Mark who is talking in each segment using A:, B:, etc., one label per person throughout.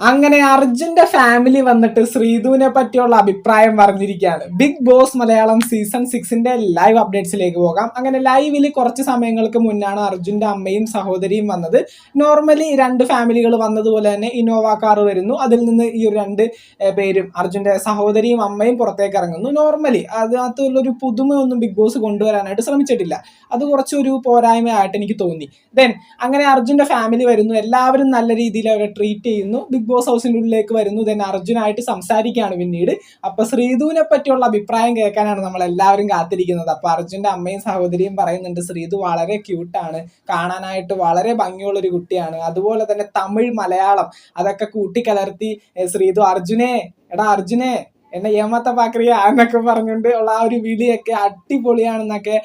A: അങ്ങനെ അർജുന്റെ ഫാമിലി വന്നിട്ട് ശ്രീധുവിനെ പറ്റിയുള്ള അഭിപ്രായം പറഞ്ഞിരിക്കുകയാണ്. ബിഗ് ബോസ് മലയാളം സീസൺ സിക്സിന്റെ ലൈവ് അപ്ഡേറ്റ്സിലേക്ക് പോകാം. അങ്ങനെ ലൈവിൽ കുറച്ച് സമയങ്ങൾക്ക് മുന്നാണ് അർജുന്റെ അമ്മയും സഹോദരിയും വന്നത്. നോർമലി രണ്ട് ഫാമിലികൾ വന്നതുപോലെ തന്നെ ഇന്നോവ കാർ വരുന്നു. അതിൽ നിന്ന് ഈ ഒരു രണ്ട് പേരും അർജുന്റെ സഹോദരിയും അമ്മയും പുറത്തേക്ക് ഇറങ്ങുന്നു. നോർമലി അതിനകത്തുള്ളൊരു പുതുമയൊന്നും ബിഗ് ബോസ് കൊണ്ടുവരാനായിട്ട് ശ്രമിച്ചിട്ടില്ല. അത് കുറച്ചൊരു പോരായ്മയായിട്ട് എനിക്ക് തോന്നി. ദെൻ അങ്ങനെ അർജുന്റെ ഫാമിലി വരുന്നു. എല്ലാവരും നല്ല രീതിയിൽ അവരെ ട്രീറ്റ് ചെയ്യുന്നു. ബിഗ് ബോസ് ഹൗസിന്റെ ഉള്ളിലേക്ക് വരുന്നു. ദെൻ അർജുനായിട്ട് സംസാരിക്കുകയാണ് പിന്നീട്. അപ്പൊ ശ്രീധുവിനെ പറ്റിയുള്ള അഭിപ്രായം കേൾക്കാനാണ് നമ്മൾ എല്ലാവരും കാത്തിരിക്കുന്നത്. അപ്പൊ അർജുന്റെ അമ്മയും സഹോദരിയും പറയുന്നുണ്ട് ശ്രീധു വളരെ ക്യൂട്ടാണ് കാണാനായിട്ട് വളരെ ഭംഗിയുള്ള ഒരു കുട്ടിയാണ്. അതുപോലെ തന്നെ തമിഴ് മലയാളം അതൊക്കെ കൂട്ടിക്കലർത്തി ശ്രീധു അർജുനെ എടാ അർജുനെ എന്നെ ഏമാത്ത പാക്രിയ എന്നൊക്കെ പറഞ്ഞുകൊണ്ട് ഉള്ള ആ ഒരു വിളിയൊക്കെ അടിപൊളിയാണെന്നൊക്കെ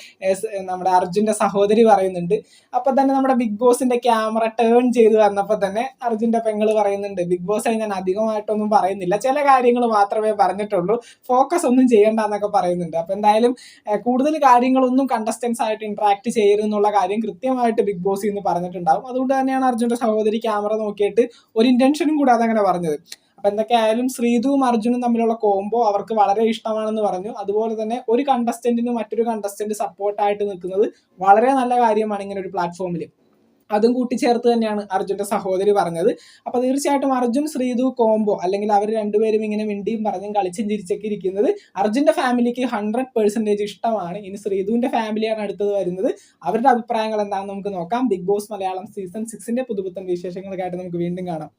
A: നമ്മുടെ അർജുന്റെ സഹോദരി പറയുന്നുണ്ട്. അപ്പൊ തന്നെ നമ്മുടെ ബിഗ് ബോസിന്റെ ക്യാമറ ടേൺ ചെയ്ത് വന്നപ്പോൾ തന്നെ അർജുന്റെ പെങ്ങൾ പറയുന്നുണ്ട് ബിഗ് ബോസ് ഞാൻ അധികമായിട്ടൊന്നും പറയുന്നില്ല. ചില കാര്യങ്ങൾ മാത്രമേ പറഞ്ഞിട്ടുള്ളൂ. ഫോക്കസ് ഒന്നും ചെയ്യണ്ട എന്നൊക്കെ പറയുന്നുണ്ട്. അപ്പൊ എന്തായാലും കൂടുതൽ കാര്യങ്ങളൊന്നും കണ്ടസ്റ്റൻസ് ആയിട്ട് ഇന്ററാക്ട് ചെയ്യരുതെന്നുള്ള കാര്യം കൃത്യമായിട്ട് ബിഗ് ബോസ് ഇന്ന് പറഞ്ഞിട്ടുണ്ടാവും. അതുകൊണ്ട് തന്നെയാണ് അർജുന്റെ സഹോദരി ക്യാമറ നോക്കിയിട്ട് ഒരു ഇന്റൻഷനും കൂടാതെ അങ്ങനെ പറഞ്ഞത്. അപ്പൊ എന്തൊക്കെയായാലും ശ്രീധുവും അർജുനും തമ്മിലുള്ള കോംബോ അവർക്ക് വളരെ ഇഷ്ടമാണെന്ന് പറഞ്ഞു. അതുപോലെ തന്നെ ഒരു കണ്ടസ്റ്റന്റിന് മറ്റൊരു കണ്ടസ്റ്റന്റ് സപ്പോർട്ടായിട്ട് നിൽക്കുന്നത് വളരെ നല്ല കാര്യമാണ് ഇങ്ങനെ ഒരു പ്ലാറ്റ്ഫോമിൽ അതും കൂട്ടിച്ചേർത്ത് തന്നെയാണ് അർജുന്റെ സഹോദരി പറഞ്ഞത്. അപ്പൊ തീർച്ചയായിട്ടും അർജുൻ ശ്രീധു കോംബോ അല്ലെങ്കിൽ അവർ രണ്ടുപേരും ഇങ്ങനെ മിണ്ടിയും പറഞ്ഞും കളിച്ചും ചിരിച്ചൊക്കെ ഇരിക്കുന്നത് അർജുന്റെ ഫാമിലിക്ക് ഹൺഡ്രഡ് പെർസെന്റേജ് ഇഷ്ടമാണ്. ഇനി ശ്രീധുവിന്റെ ഫാമിലിയാണ് അടുത്തത് വരുന്നത്. അവരുടെ അഭിപ്രായങ്ങൾ എന്താണെന്ന് നമുക്ക് നോക്കാം. ബിഗ് ബോസ് മലയാളം സീസൺ സിക്സിന്റെ പുതുപുത്തൻ വിശേഷങ്ങളൊക്കെ ആയിട്ട് നമുക്ക് വീണ്ടും കാണാം.